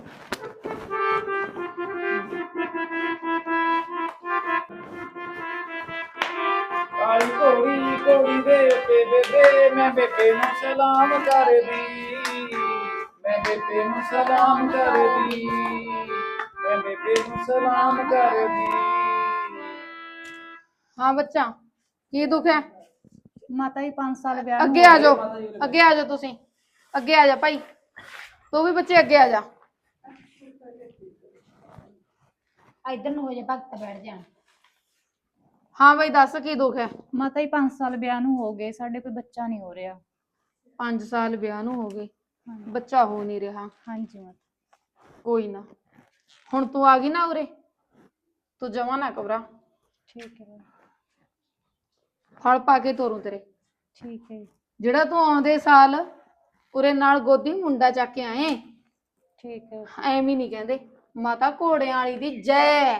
ਕਾਲੀ ਘੋੜੀ ਘੋੜੀ ਦੇ ਉੱਤੇ ਬੇਬੇ ਮੈਂ ਬੇਬੇ ਨੂੰ ਸਲਾਮ ਕਰਦੀ। ਮੈਂ ਬੇਬੇ ਨੂੰ ਸਲਾਮ ਕਰਦੀ। ਮੈਂ ਬੇਬੇ ਨੂੰ ਸਲਾਮ ਕਰਦੀ। ਹਾਂ ਬੱਚਾ ਕੀ ਦੁੱਖ ਹੈ? ਮਾਤਾ ਜੀ 5 ਸਾਲ ਵਿਆਹ ਨੂੰ ਅੱਗੇ ਆ ਜਾਓ ਅੱਗੇ ਆ ਜਾਓ ਤੁਸੀਂ। ਅੱਗੇ ਆ ਜਾ ਭਾਈ। ਤੂੰ ਵੀ ਬੱਚੇ ਅੱਗੇ ਆ ਜਾ। ਇੱਧਰ ਨੂੰ ਹੋ ਜਾ ਭਗਤ ਬੈਠ ਜਾ। ਹਾਂ ਬਈ ਦੱਸ ਕੀ ਦੁੱਖ ਹੈ? ਮਾਤਾ ਜੀ 5 ਸਾਲ ਵਿਆਹ ਨੂੰ ਹੋ ਗਏ ਸਾਡੇ ਕੋਈ ਬੱਚਾ ਨਹੀਂ ਹੋ ਰਿਹਾ। 5 ਸਾਲ ਵਿਆਹ ਨੂੰ ਹੋ ਗਏ। ਬੱਚਾ ਹੋ ਨਹੀਂ ਰਿਹਾ। ਹਾਂਜੀ ਮਾਤਾ। ਕੋਈ ਨਾ। ਹੁਣ ਤੂੰ ਆ ਗਈ ਨਾ ਉਰੇ? ਤੂੰ ਜਮਾ ਨਾ ਘਬਰਾ। ਠੀਕ ਹੈ ਫਲ ਪਾ ਕੇ ਤੋਰੂ ਤੇਰੇ। ਠੀਕ ਹੈ। ਜੀ, ਜਿਹੜਾ ਤੂੰ ਆਉਂਦੇ ਸਾਲ ਉਰੇ ਨਾਲ ਗੋਦੀ ਮੁੰਡਾ ਚੱਕ ਕੇ ਆਏ। ਠੀਕ ਹੈ। ਐਵੇਂ ਨਹੀਂ ਕਹਿੰਦੇ। ਮਾਤਾ ਘੋੜਿਆਂ ਵਾਲੀ ਦੀ ਜੈ।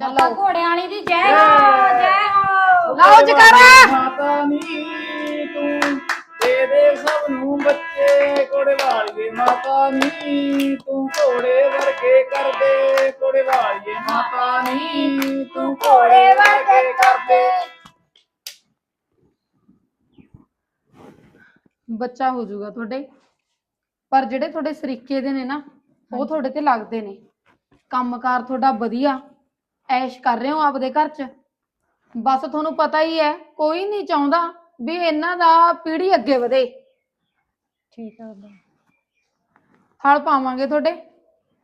ਚੱਲ ਘੋੜਿਆਂ ਵਾਲੀ ਦੀ ਜੈ ਹੋ ਜੈ ਹੋ। ਲਾਓ ਜਕਾਰਾ ਮਾਤਾ ਨੀ ਤੂੰ ਤੇਰੇ ਸਭ ਨੂੰ ਬੱਚੇ ਕੋੜੇ ਵਾਲੀਏ ਮਾਤਾ ਨੀ ਤੂੰ ਘੋੜੇ ਵਰਗੇ ਕਰਦੇ ਕੋੜੇ ਵਾਲੀਏ ਮਾਤਾ ਨੀ ਤੂੰ ਘੋੜੇ ਵਰਗੇ ਕਰਦੇ। ਬੱਚਾ ਹੋ ਜਾਊਗਾ ਤੁਹਾਡੇ। ਪਰ ਜਿਹੜੇ ਤੁਹਾਡੇ ਸਰੀਕੇ ਦੇ ਨੇ ਨਾ ਉਹ ਤੁਹਾਡੇ ਤੇ ਲੱਗਦੇ ਨੇ। ਕੰਮਕਾਰ ਤੁਹਾਡਾ ਵਧੀਆ। ਐਸ਼ ਕਰ ਰਹੇ ਹੋ ਆਪਦੇ ਘਰ 'ਚ? ਬਸ ਤੁਹਾਨੂੰ ਪਤਾ ਹੀ ਹੈ ਕੋਈ ਨਹੀਂ ਚਾਹੁੰਦਾ ਵੀ ਇਹਨਾਂ ਦਾ ਪੀੜ੍ਹੀ ਅੱਗੇ ਵਧੇ। ਠੀਕ ਹੈ ਬਾਬਾ। ਹਲ ਪਾਵਾਂਗੇ ਤੁਹਾਡੇ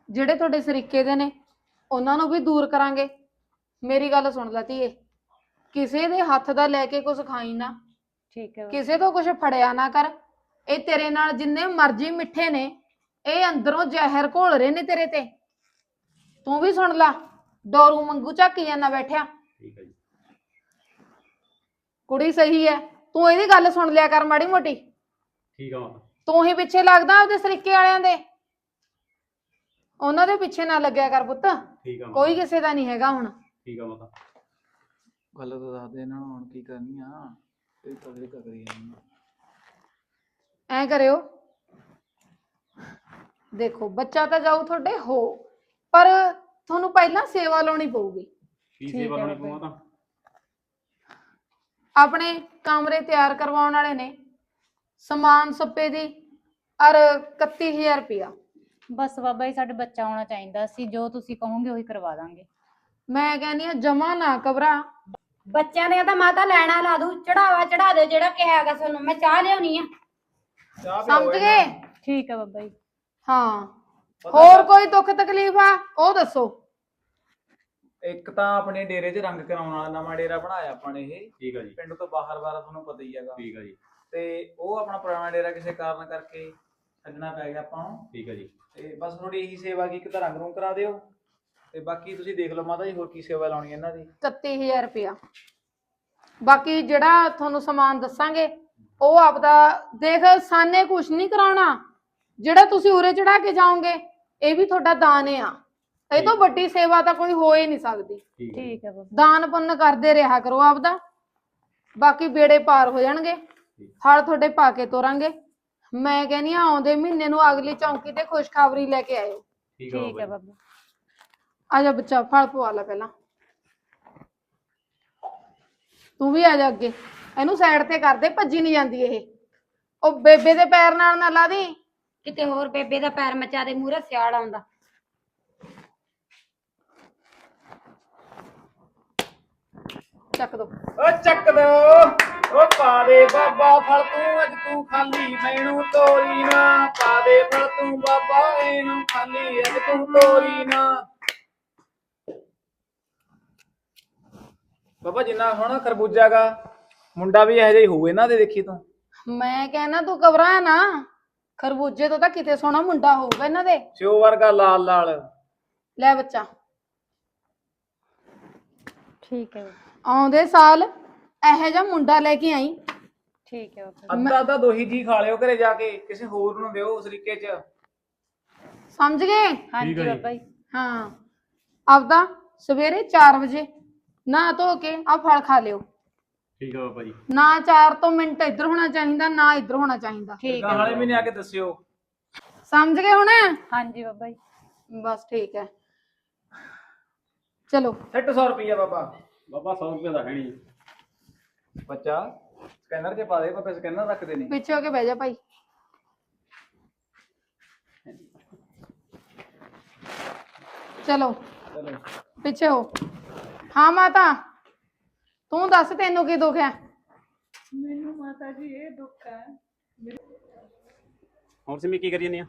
ਜਿਹੜੇ ਤੁਹਾਡੇ ਸਰੀਕੇ ਦੇ ਨੇ ਉਹਨਾਂ ਨੂੰ ਵੀ ਦੂਰ ਕਰਾਂਗੇ। ਮੇਰੀ ਗੱਲ ਸੁਣ ਲੈ ਧੀਏ ਕਿਸੇ ਦੇ ਹੱਥ ਦਾ ਲੈ ਕੇ ਕੁਝ ਖਾਈ ਨਾ। ਠੀਕ ਹੈ ਕਿਸੇ ਤੋਂ ਕੁਝ ਫੜਿਆ ਨਾ ਕਰ। ਇਹ ਤੇਰੇ ਨਾਲ ਜਿੰਨੇ ਮਰਜ਼ੀ ਮਿੱਠੇ ਨੇ ਇਹ ਅੰਦਰੋਂ ਜ਼ਹਿਰ ਘੋਲ ਰਹੇ ਨੇ ਤੇਰੇ ਤੇ। ਤੂੰ ਵੀ ਸੁਣ ਲਾ। ਡੋਰੂ ਮੰਗੂ ਝੱਕੀ ਜਾਂਦਾ ਬੈਠਿਆ। ਠੀਕ ਹੈ ਜੀ। ਕੁੜੀ ਸਹੀ ਹੈ ਤੂੰ ਇਹਦੀ ਗੱਲ ਸੁਣ ਲਿਆ ਕਰ ਮਾੜੀ ਮੋਟੀ। ਠੀਕ ਆ ਮਾਤਾ। ਤੂੰ ਹੀ ਪਿੱਛੇ ਲੱਗਦਾ ਆਪਦੇ ਸਰੀਕੇ ਵਾਲਿਆਂ ਦੇ। ਉਹਨਾਂ ਦੇ ਪਿੱਛੇ ਨਾ ਲੱਗਿਆ ਕਰ ਪੁੱਤ। ਠੀਕ ਆ ਮਾਤਾ। ਕੋਈ ਕਿਸੇ ਦਾ ਨਹੀਂ ਹੈਗਾ ਹੁਣ। ਠੀਕ ਆ ਮਾਤਾ। ਗੱਲ ਤਾਂ ਦੱਸ ਦੇ ਇਹਨਾਂ ਨੂੰ ਹੁਣ ਕੀ ਕਰਨੀ ਆ? ਇਹ ਤਾਂ ਜਿਹੜੀ ਕਰੀ ਜਾਂਦੀ। ਐ ਕਰਿਓ। ਦੇਖੋ ਬੱਚਾ ਤਾਂ ਜਾਊ ਤੁਹਾਡੇ ਹੋ ਪਰ ਤੁਹਾਨੂੰ ਪਹਿਲਾਂ ਸੇਵਾ ਲਾਉਣੀ ਪਊਗੀ। ਕੀ ਸੇਵਾ ਲਾਉਣੀ ਪਊ ਮਾਤਾ ਆਪਣੇ ਕਮਰੇ ਤਿਆਰ ਕਰਵਾਉਣ ਵਾਲੇ ਨੇ। ਸਮਾਨ ਸੱਪੇ ਦੀ ਔਰ 31000 ਰੁਪਇਆ। ਬਸ ਬਾਬਾ ਜੀ ਸਾਡੇ ਬੱਚਾ ਹੋਣਾ ਚਾਹੀਦਾ। ਸੀ ਜੋ ਤੁਸੀਂ ਕਹੋਗੇ ਉਹੀ ਕਰਵਾ ਦਾਂਗੇ। ਮੈਂ ਕਹਿੰਦੀ ਆ ਜਮਾ ਨਾ ਘਬਰਾ। ਬੱਚਿਆਂ ਦੇ ਤਾਂ ਮਾਤਾ ਲੈਣਾ ਲਾ ਦੂ ਚੜਾਵਾ ਚੜਾ ਦੇ ਜਿਹੜਾ ਕਿਹਾ ਹੈਗਾ ਤੁਹਾਨੂੰ ਮੈਂ ਚਾਹ ਲਿਆਉਣੀ ਆ। ਸਮਝ ਗਏ। ਠੀਕ ਹੈ ਬਾਬਾ ਜੀ। ਹਾਂ। ਹੋਰ ਕੋਈ ਦੁੱਖ ਤਕਲੀਫ ਆ? ਉਹ ਦੱਸੋ। ਇੱਕ ਤਾਂ ਆਪਣੇ ਡੇਰੇ 'ਚ ਰੰਗ ਕਰਾਉਣ ਵਾਲਾ ਨਵਾਂ ਡੇਰਾ ਬਣਾਇਆ ਆਪਾਂ ਨੇ ਇਹ। ਠੀਕ ਆ ਜੀ। ਪਿੰਡ ਤੋਂ ਬਾਹਰ ਬਾਹਰ ਤੁਹਾਨੂੰ ਪਤਾ ਹੀ ਹੈਗਾ। ਠੀਕ ਆ ਜੀ। ਤੇ ਉਹ ਆਪਣਾ ਪੁਰਾਣਾ ਡੇਰਾ ਕਿਸੇ ਕਾਰਨ ਕਰਕੇ ਛੱਡਣਾ ਪੈ ਗਿਆ ਆਪਾਂ ਨੂੰ। ਠੀਕ ਆ ਜੀ। ਤੇ ਬਸ ਥੋੜੀ ਇਹੀ ਸੇਵਾ ਕੀ ਇੱਕ ਤਾਂ ਰੰਗ ਰੂੰਗ ਕਰਾ ਦਿਓ। ਤੇ ਬਾਕੀ ਤੁਸੀਂ ਦੇਖ ਲਓ ਮਾਤਾ ਜੀ ਹੋਰ ਕੀ ਸੇਵਾ ਲਾਉਣੀ ਹੈ ਇਹਨਾਂ ਦੀ। 31000 ਰੁਪਇਆ। ਬਾਕੀ ਜਿਹੜਾ ਤੁਹਾਨੂੰ ਸਮਾਨ ਦੱਸਾਂਗੇ ਉਹ ਆਪਦਾ ਦੇਖ ਸਾਨੇ ਕੁਝ ਨਹੀਂ ਕਰਾਉਣਾ। ਜਿਹੜਾ ਤੁਸੀਂ ਉਰੇ ਚੜਾ ਕੇ ਜਾਓਗੇ ਇਹ ਵੀ ਤੁਹਾਡਾ ਦਾਨ ਆ। ਇਹ ਤੋਂ ਵੱਡੀ ਸੇਵਾ ਤਾਂ ਕੋਈ ਹੋ ਹੀ ਨਹੀਂ ਸਕਦੀ। ਠੀਕ ਹੈ ਬਾਬਾ ਦਾਨ ਪੁੰਨ ਕਰਦੇ ਰਿਹਾ ਕਰੋ ਆਪਦਾ। ਬਾਕੀ ਬੇੜੇ ਪਾਰ ਹੋ ਜਾਣਗੇ। ਹਲ ਤੁਹਾਡੇ ਪਾ ਕੇ ਤੋਰਾਂਗੇ। ਮੈਂ ਕਹਿੰਦੀ ਆ ਆਉਂਦੇ ਮਹੀਨੇ ਨੂੰ ਅਗਲੀ ਚੌਂਕੀ ਤੇ ਖੁਸ਼ਖਬਰੀ ਲੈ ਕੇ ਆਇਓ। ਠੀਕ ਹੈ ਬਾਬਾ ਆ ਜਾ ਬੱਚਾ ਫਲ ਪਵਾ ਲੈ ਪਹਿਲਾਂ। ਤੂੰ ਵੀ ਆ ਜਾ ਅੱਗੇ। ਇਹਨੂੰ ਸਾਈਡ ਤੇ ਕਰ ਦੇ ਭੱਜੀ ਨਹੀਂ ਜਾਂਦੀ ਇਹ। ਉਹ ਬੇਬੇ ਦੇ ਪੈਰ ਨਾਲ ਨਾ ਲਾ ਦੀ। ਕਿਤੇ ਹੋਰ ਬੇਬੇ ਦਾ ਪੈਰ ਮਚਾ ਦੇ ਮੂਹਰੇ ਸਿਆਲ ਆਉਂਦਾ। ਚੱਕ ਦੋ। ਓ ਚੱਕ ਦੋ। ਓ ਪਾ ਦੇ ਬਾਬਾ ਫਲ ਤੂੰ ਅੱਜ ਤੂੰ ਖਾਲੀ ਮੈਨੂੰ ਤੋਰੀ ਨਾ। ਪਾ ਦੇ ਫਲ ਤੂੰ ਬਾਬਾ ਇਹਨੂੰ ਖਾਲੀ ਅੱਜ ਤੂੰ ਤੋਰੀ ਨਾ। ਬਾਬਾ ਜਿੰਨਾ ਹੁਣ ਖਰਬੂਜਾ ਗਾ ਮੁੰਡਾ ਵੀ ਇਹੋ ਜਿਹਾ ਹੀ ਹੋਊ ਇਹਨਾਂ ਦੇ ਦੇਖੀ ਤੂੰ। ਮੈਂ ਕਹਿਣਾ ਤੂੰ ਘਬਰਾ ਨਾ। ਖਰਬੂਜੇ ਤੋਂ ਤਾਂ ਕਿਤੇ ਸੋਹਣਾ ਮੁੰਡਾ ਹੋਊਗਾ ਇਹਨਾਂ ਦੇ। ਸਿਓ ਵਰਗਾ ਲਾਲ ਲਾਲ। ਲੈ ਬੱਚਾ। ਠੀਕ ਹੈ। ਬਾਬਾ ਆਉਂਦੇ ਸਾਲ ਇਹੋ ਜਿਹਾ ਮੁੰਡਾ ਲੈ ਕੇ ਆਈ। ਠੀਕ ਹੈ ਬਾਬਾ ਅੱਧਾ ਅੱਧਾ ਦੋਹੀ ਜੀ ਖਾ ਲਿਓ ਘਰੇ ਜਾ ਕੇ ਕਿਸੇ ਹੋਰ ਨੂੰ ਦਿਓ ਉਸ ਤਰੀਕੇ 'ਚ। ਸਮਝ ਗਏ? ਹਾਂਜੀ ਠੀਕ ਹੈ ਜੀ। ਬਾਬਾ ਜੀ। ਹਾਂ। ਆਪਦਾ ਸਵੇਰੇ 4 ਵਜੇ ਨਹਾ ਧੋ ਕੇ ਆ ਫਲ ਖਾ ਲਿਓ। ਠੀਕ ਆ ਬਾਬਾ ਜੀ। ਨਾ 4 ਤੋਂ ਮਿੰਟ ਇੱਧਰ ਹੋਣਾ ਚਾਹੀਦਾ ਨਾ ਇੱਧਰ ਹੋਣਾ ਚਾਹੀਦਾ। ਠੀਕ ਹੈ ਵਾਲੇ ਮਹੀਨੇ ਆ ਕੇ ਦੱਸਿਓ। ਸਮਝ ਗਏ ਹੁਣ? ਹਾਂਜੀ ਬਾਬਾ ਜੀ। ਬਸ ਠੀਕ ਹੈ। ਚਲੋ। 600 ਰੁਪਈਆ ਬਾਬਾ। ਬਾਬਾ 100 ਰੁਪਏ ਦਾ ਹੈ ਨਹੀਂ। ਬੱਚਾ ਸਕੈਨਰ 'ਚ ਪਾ ਦੇ ਪਾਪੇ ਸਕੈਨਰ ਰੱਖਦੇ ਨੇ ਪਿੱਛੇ ਹੋ ਕੇ ਬਹਿ ਜਾ ਭਾਈ। ਚਲੋ। ਚਲੋ। ਪਿੱਛੇ ਹੋ। ਹਾਂ ਮਾਤਾ। ਤੂੰ ਦੱਸ ਤੈਨੂੰ ਕੀ ਦੁੱਖ ਹੈ? ਹੁਣ ਸਿਮੀ ਕੀ ਕਰੀ ਜਾਂਦੀ ਆ?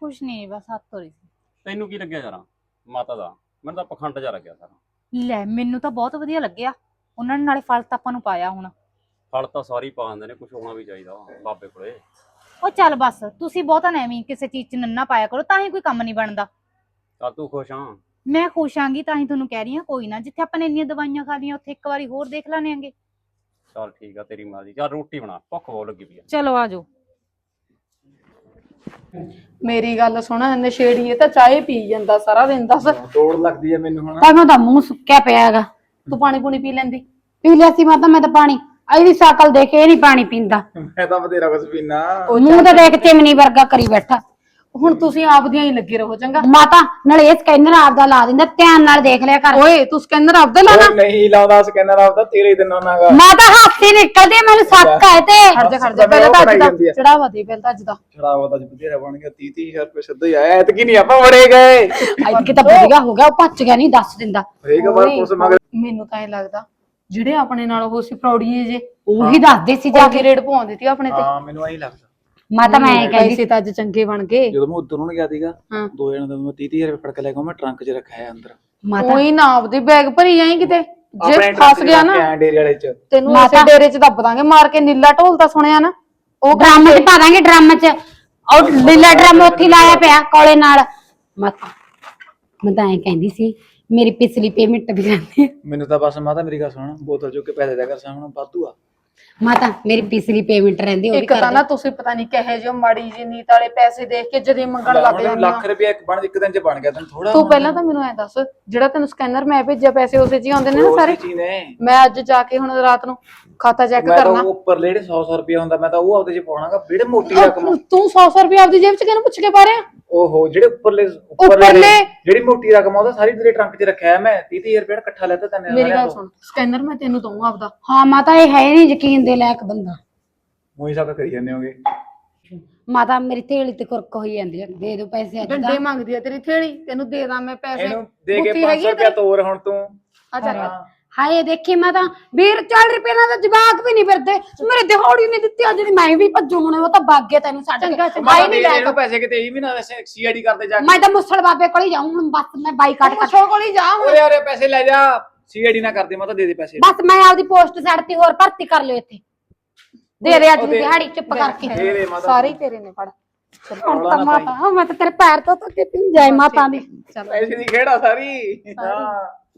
ਕੁਛ ਨਹੀਂ ਬਸ ਹੱਥ ਧੋ ਰਹੀ ਸੀ। ਤੈਨੂੰ ਕੀ ਲੱਗਿਆ ਯਾਰਾ? ਮਾਤਾ ਦਾ। ਮੈਨੂੰ ਤਾਂ ਪਖੰਡ ਜਾ ਲੱਗਿਆ ਸਾਰਾ। ਲੈ ਮੈਨੂੰ ਤਾਂ ਬਹੁਤ ਵਧੀਆ ਲੱਗਿਆ। ਉਹਨਾਂ ਨੇ ਨਾਲੇ ਫਲ ਤਾਂ ਆਪਾਂ ਨੂੰ ਪਾਇਆ ਹੁਣ। ਫਲ ਤਾਂ ਸਾਰੀ ਪਾ ਦਿੰਦੇ ਨੇ ਕੁਝ ਹੋਣਾ ਵੀ ਚਾਹੀਦਾ ਬਾਬੇ ਕੋਲੇ। ਉਹ ਚੱਲ ਬਸ ਤੁਸੀਂ ਬਹੁਤਾ ਨਾ ਐਵੇਂ ਕਿਸੇ ਚੀਜ਼ 'ਚ ਨੰਨਾ ਪਾਇਆ ਕਰੋ ਤਾਂ ਹੀ ਕੋਈ ਕੰਮ ਨਹੀਂ ਬਣਦਾ। ਚੱਲ ਤੂੰ ਖੁਸ਼ ਆ ਮੈਂ ਖੁਸ਼ ਆਂਗੀ ਤਾਂ ਹੀ ਤੁਹਾਨੂੰ ਕਹਿ ਰਹੀ ਹਾਂ ਕੋਈ ਨਾ ਜਿੱਥੇ ਆਪਾਂ ਨੇ ਇੰਨੀਆਂ ਦਵਾਈਆਂ ਖਾ ਲਈਆਂ ਉੱਥੇ ਇੱਕ ਵਾਰੀ ਹੋਰ ਦੇਖ ਲੈਣੇ ਆਂਗੇ। ਚੱਲ ਠੀਕ ਆ ਤੇਰੀ ਮਰਜ਼ੀ। ਚੱਲ ਰੋਟੀ ਬਣਾ ਭੁੱਖ ਬਹੁਤ ਲੱਗੀ ਪਈ ਆ। ਚਲੋ ਆਜੋ ਮੇਰੀ ਗੱਲ ਸੁਣ ਨਸ਼ੇੜੀ ਇਹ ਤਾਂ ਚਾਹ ਪੀ ਜਾਂਦਾ ਸਾਰਾ ਦਿਨ ਦੱਸ। ਤੋੜ ਲੱਗਦੀ ਹੈ ਮੈਨੂੰ ਹੁਣ। ਤਾਂ ਤਾਂ ਮੂੰਹ ਸੁੱਕਿਆ ਪਿਆ ਹੈਗਾ। ਤੂੰ ਪਾਣੀ ਪੂਣੀ ਪੀ ਲੈਂਦੀ। ਪੀ ਲਿਆ ਸੀ ਮਾਤਾ ਮੈਂ ਤਾਂ ਪਾਣੀ। ਇਹਦੀ ਸ਼ਕਲ ਦੇਖ ਕੇ ਇਹ ਨਹੀਂ ਪਾਣੀ ਪੀਂਦਾ। ਮੈਂ ਤਾਂ ਬਥੇਰਾ ਕੁਝ ਪੀਣਾ ਮੂੰਹ ਤਾਂ ਦੇਖ ਚਿਮਨੀ ਵਰਗਾ ਕਰੀ ਬੈਠਾ। ਹੁਣ ਤੁਸੀਂ ਆਪਦੀਆਂ ਹੀ ਲੱਗੇ ਰਹੋ ਚੰਗਾ। ਮਾਤਾ ਨਾਲੇ ਇਹ ਸਕੈਨਰ ਆਪਦਾ ਲਾ ਦਿੰਦਾ ਧਿਆਨ ਨਾਲ ਦੇਖ ਲਿਆ ਕਰ। ਓਏ ਤੂੰ ਸਕੈਨਰ ਆਪਦਾ ਲਾਣਾ ਨਹੀਂ ਲਾਉਂਦਾ ਸਕੈਨਰ ਆਪਦਾ ਤੇਰੇ ਦਿਨਾਂ ਨਾਗਾ ਮਾਤਾ ਹੱਥੀ ਨਿਕਲਦੀ ਆ, ਮੈਨੂੰ ਸ਼ੱਕ ਹੈ ਤੇ। ਖੜ ਜਾ ਖੜ ਜਾ ਪਹਿਲਾਂ ਤਾਂ ਅੱਜ ਦਾ। ਚੜਾਵਾ ਦੇ ਪਹਿਲਾਂ ਤਾਂ ਅੱਜ ਦਾ। ਚੜਾਵਾ ਤਾਂ ਬਥੇਰਾ ਬਣ ਗਿਆ 30 30000 ਰੁਪਏ ਸਿੱਧਾ ਹੀ ਆਇਆ ਐਤਕੀ ਨਹੀਂ ਆਪਾਂ ਵੜੇ ਗਏ। ਐਤਕੀ ਤਾਂ ਵਧੀਆ ਹੋ ਗਿਆ ਉਹ ਭੱਜ ਗਿਆ ਨਹੀਂ ਦੱਸ ਦਿੰਦਾ। ਹਰੇਕ ਵਾਰ ਪੁਲਿਸ ਮਗਰ ਮੈਨੂੰ ਤਾਂ ਇਹ ਲੱਗਦਾ ਜਿਹੜੇ ਆਪਣੇ ਨਾਲ ਉਹ ਸੀ ਫਰੌੜੀਏ ਜੇ ਉਹੀ ਦੱਸਦੇ ਸੀ ਜਾ ਜਾ ਕੇ ਰੇਡ ਪਵਾਉਂਦੀ ਤੀ ਆਪਣੇ ਤੇ। ਹਾਂ ਮੈਨੂੰ ਆਹੀ ਲੱਗਦਾ। ਮਾਤਾ ਮੈਂ ਐਂ ਕਹਿੰਦੀ ਪੈਸੇ ਤਾਂ ਅੱਜ ਚੰਗੇ ਬਣ ਗਏ। ਜਦੋਂ ਮੈਂ ਉਧਰ ਨੂੰ ਗਿਆ ਸੀਗਾ ਹਾਂ। ਦੋ ਜਣਾਂ ਦਾ ਮੈਂ 30 30000 ਰੁਪਏ ਫੜ ਕੇ ਲੈ ਗਿਆ ਮੈਂ ਟਰੰਕ 'ਚ ਰੱਖਿਆ ਅੰਦਰ। ਮਾਤਾ। ਉਹੀ ਨਾ ਆਪਦੇ ਬੈਗ ਭਰੀ ਜਾਈ ਕਿਤੇ। ਜੇ ਫਸ ਗਿਆ ਨਾ ਡੇਰੇ ਵਾਲੇ 'ਚ। ਤੈਨੂੰ ਮਾਤਾ- ਡੇਰੇ 'ਚ ਦੱਬ ਦਾਂਗੇ ਮਾਰ ਕੇ ਨੀਲਾ ਢੋਲ ਤਾਂ ਸੁਣਿਆ ਨਾ। ਉਹ ਡਰਮ ਚ ਪਾ ਦਾਂਗੇ ਡਰਮ ਚ। ਉਹ ਲੀਲਾ ਡਰਮ ਉੱਥੇ ਹੀ ਲਾਇਆ ਪਿਆ ਕੋਲੇ ਨਾਲ। ਮਾਤਾ ਮੈਂ ਤਾਂ ਐਂ ਕਹਿੰਦੀ ਸੀ ਮੇਰੀ ਪਿਛਲੀ ਪੇਮੈਂਟ ਵੀ ਜਾਂਦੀ ਮੈਨੂੰ ਤਾਂ ਬਸ ਮਾਤਾ ਮੇਰੀ ਗੱਲ ਸੁਣ ਬੋਤਲ ਚੁੱਕ ਕੇ ਪੈਸੇ ਦਿਆ ਕਰ ਸਾਹਮਣੇ ਵਾਧੂ ਆ। ਮਾਤਾ ਮੇਰੀ ਪਿਛਲੀ ਪੇਮੈਂਟ ਰਹਿੰਦੀ ਉਹ ਵੀ ਇੱਕ ਤਾਂ ਨਾ ਤੁਸੀਂ ਪਤਾ ਨਹੀਂ ਕਹੇ ਜਿਹਾ ਮਾੜੀ ਜੀ ਨੀਤ ਵਾਲੇ ਪੈਸੇ ਦੇਖ ਕੇ ਜਦੇ ਮੰਗਣ ਲੱਗ ਜਾਂਦੇ ਲੱਖ ਰੁਪਏ ਇੱਕ ਬਣ ਇੱਕ ਦਿਨ ਚ ਬਣ ਗਿਆ ਤੈਨੂੰ ਥੋੜਾ ਤੂੰ ਪਹਿਲਾਂ ਤਾਂ ਮੈਨੂੰ ਐ ਦੱਸ ਜਿਹੜਾ ਤੈਨੂੰ ਸਕੈਨਰ ਮੈਂ ਭੇਜਿਆ ਪੈਸੇ ਉਸੇ 'ਚ ਹੀ ਆਉਂਦੇ ਨੇ ਨਾ ਸਾਰੇ? ਨੇ? ਮੈਂ ਅੱਜ ਜਾ ਕੇ ਹੁਣ ਰਾਤ ਨੂੰ ਖਾਤਾ ਚੈੱਕ ਮੈਂ ਤਾਂ ਕਰਨਾ। ਉਹ ਉੱਪਰ ਜਿਹੜੇ 100 100 ਰੁਪਏ ਹੁੰਦਾ ਮੈਂ ਤਾਂ ਉਹ ਆਪਦੇ ਚ ਪਾਉਣਾਗਾ ਜਿਹੜੇ ਮੋਟੀ ਰਕਮ। ਉਹ ਤੂੰ 100 100 ਰੁਪਏ ਆਪਦੀ ਜੇਬ 'ਚ ਕਿਹਨੂੰ ਪੁੱਛ ਕੇ ਪਾ ਰਿਹਾ ਓਹੋ ਜਿਹੜੇ ਉੱਪਰਲੇ ਉੱਪਰਲੇ? ਜਿਹੜੀ ਮੋਟੀ ਰਕਮ ਆ ਉਹਦਾ ਸਾਰੀ ਤੇਰੇ ਟਰੰਕ 'ਚ ਰੱਖਿਆ ਮੈਂ 30 30000 ਰੁਪਏ ਇਕੱਠਾ ਲੈਤਾ ਤੈਨੇ ਮੇਰੀ ਗੱਲ ਸੁਣ ਸਕੈਨਰ ਮੈਂ ਤੈਨੂੰ ਦਊਂ ਆਪਦਾ। ਹਾਂ ਮਾਤਾ ਇਹ ਹੈ ਨਹੀਂ ਯਕੀਨ ਦੇ ਲਾਇਕ ਬੰਦਾ। ਮੂੰਹ ਸਭ ਕਰੀ ਜਾਂਦੇ ਹੋਗੇ। ਮਾਤਾ ਮੇਰੀ ਥੇਲੀ ਤੇ ਕੁਰਕ ਹੋਈ ਜਾਂਦੀ ਆ ਦੇ ਦਿਓ ਪੈਸੇ ਅੱਜ ਡੰਡੇ ਦਾ ਮੰਗਦੀ ਆ ਤੇਰੀ ਥੇੜੀ ਤੈਨੂੰ ਦੇ ਦਾਂ ਮੈਂ ਪੈਸੇ। ਇਹਨੂੰ ਦੇ ਕੇ ਬੁੱਤੀ ਹੈਗੀ 500 ਆ ਰੁਪਏ ਤੇਰੀ? ਤੋਰ ਹੁਣ ਤੂੰ। ਆ ਹਾਏ ਦੇਖੀ ਮਾਤਾ ਵੀਰ 40 ਰੁਪਏ ਨਾਲ ਤਾਂ ਜਵਾਕ ਵੀ ਨਹੀਂ ਫਿਰਦੇ। ਮੇਰੇ ਦਿਹਾੜੀ ਨਹੀਂ ਦਿੱਤੀ ਅੱਜ ਦੀ ਮੈਂ ਵੀ ਭੱਜੂ ਹੁਣ ਉਹ ਤਾਂ ਗਿਆ ਤੈਨੂੰ ਛੱਡ ਚੰਗਾ, ਕੇ ਚੰਗਾ। ਮੈਂ ਨਹੀਂ ਲੈ ਇਹਨੂੰ ਪੈਸੇ ਕਿਤੇ ਇਹ ਵੀ ਨਾ ਸੀਆਈਡੀ ਕਰਦੇ ਜਾ ਕੇ। ਮੈਂ ਤਾਂ ਮੁਸਲ ਬਾਬੇ ਕੋਲ ਹੀ ਜਾਊਂ ਹੁਣ ਬਸ ਮੈਂ ਬਾਈਕਾਟ ਕਰ ਕੋਲ ਹੀ ਜਾ ਹੁਣ। ਓਏ ਯਾਰ ਇਹ ਪੈਸੇ ਲੈ ਜਾ। ਸੀਆਈਡੀ ਨਾ ਕਰਦੇ ਮੈਂ ਤਾਂ ਦੇ ਦੇ ਪੈਸੇ। ਬਸ ਮੈਂ ਆਪਦੀ ਪੋਸਟ ਛੱਡਤੀ ਹੋਰ ਭਰਤੀ ਕਰ ਲਿਓ ਇੱਥੇ। ਦੇ ਦੇ ਅੱਜ ਦੀ ਦਿਹਾੜੀ ਚੁੱਪ ਕਰਕੇ। ਦੇ ਦੇ ਮਾਤਾ ਸਾਰੇ ਹੀ ਤੇਰੇ ਨੇ ਫੜ। ਹੁਣ ਤਾਂ ਮਾਤਾ ਮੈਂ ਤਾਂ ਤੇਰੇ ਪੈਰ ਤੋਂ ਤੱਕ ਜਾਏ ਮਾਤਾ ਦੀ। ਚੱਲ। ਪੈਸੇ ਦੀ ਖੇੜਾ ਸਾਰੀ। ਹਾਂ।